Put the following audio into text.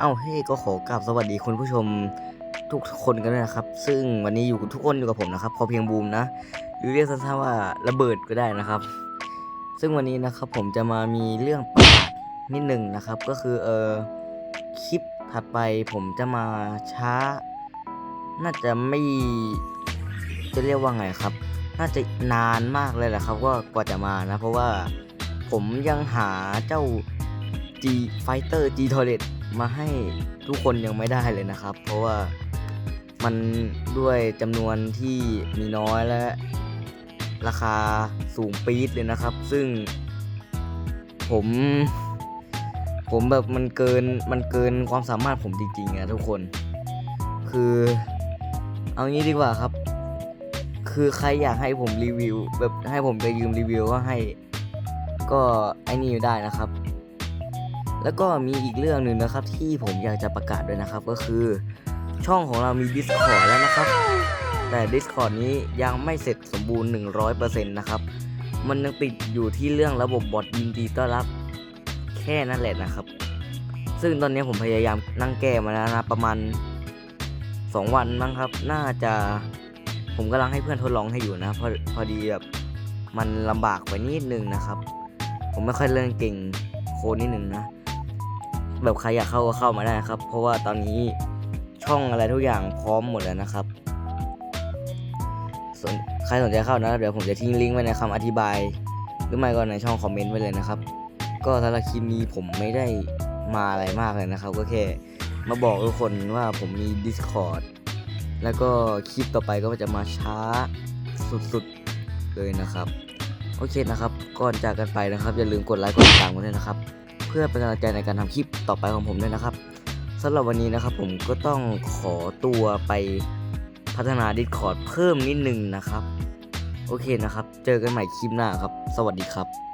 เอ้าเฮ้ก็ขอกราบสวัสดีคุณผู้ชมทุกคนกันด้วยนะครับ ซึ่งวันนี้อยู่ทุกคนอยู่กับผมนะครับ พอเพียงบูมนะหรือเรียกสั้นๆว่าระเบิดก็ได้นะครับ ซึ่งวันนี้นะครับผมจะมามีเรื่องประหลาดนิดหนึ่งนะครับ ก็คือเออคลิปถัดไปผมจะมาช้า น่าจะไม่จะเรียกว่าไงครับ น่าจะนานมากเลยแหละครับว่ากว่าจะมานะ เพราะว่าผมยังหาเจ้า G Fighter G t o r e t มาให้ทุกคนยังไม่ได้เลยนะครับ เพราะว่ามันด้วยจำนวนที่มีน้อยและ ราคาสูงปี๊ดเลยนะครับ ซึ่ง ผม ผมแบบมันเกินมันเกินความสามารถผมจริงๆอะทุกคน คือ เอางี้ดีกว่าครับ คือใครอยากให้ผมรีวิว แบบให้ผมไปยืมรีวิวก็ให้ ก็ไอ้นี่ได้นะครับ แล้วก็มีอีกเรื่องหนึ่งนะครับที่ผมอยากจะประกาศด้วยนะครับก็คือ ช่องของเรามี Discord แล้วนะครับ แต่ Discord นี้ยังไม่เสร็จสมบูรณ์ 100%นะครับมันยังติดอยู่ที่เรื่องระบบบอทยินดีต้อนรับแค่นั้นแหละนะครับ ซึ่งตอนนี้ผมพยายามนั่งแก้มาแล้วนะประมาณ 2 วันมั้งครับ น่าจะผมกำลังให้เพื่อนทดลองให้อยู่นะเพราะพอดีแบบมันลำบากไปนิดนึงนะครับ ผมไม่ค่อยเล่นเก่งโคนิดนึงนะ แบบใครอยากเข้าก็เข้ามาได้นะครับ เพราะว่าตอนนี้ช่องอะไรทุกอย่างพร้อมหมดแล้วนะครับส่วนใครสนใจเข้านะเดี๋ยวผมจะทิ้งลิงก์ไว้ในคำอธิบาย หรือไม่ก็ในช่องคอมเมนต์ไว้เลยนะครับ ก็สำหรับคลิปนี้ผมไม่ได้มาอะไรมากเลยนะครับ ก็แค่มาบอกทุกคนว่าผมมี Discord แล้วก็คลิปต่อไปก็จะมาช้าสุดๆเลยนะครับ โอเคนะครับ ก่อนจากกันไปนะครับ อย่าลืมกดไลค์กดติดตามกันด้วยนะครับ เพื่อเป็นกำลังใจในการทำคลิปต่อไปของผมด้วยนะครับสำหรับวันนี้นะครับผมก็ต้องขอตัวไปพัฒนา Discord เพิ่มนิดนึงนะครับ โอเคนะครับ เจอกันใหม่คลิปหน้าครับ สวัสดีครับ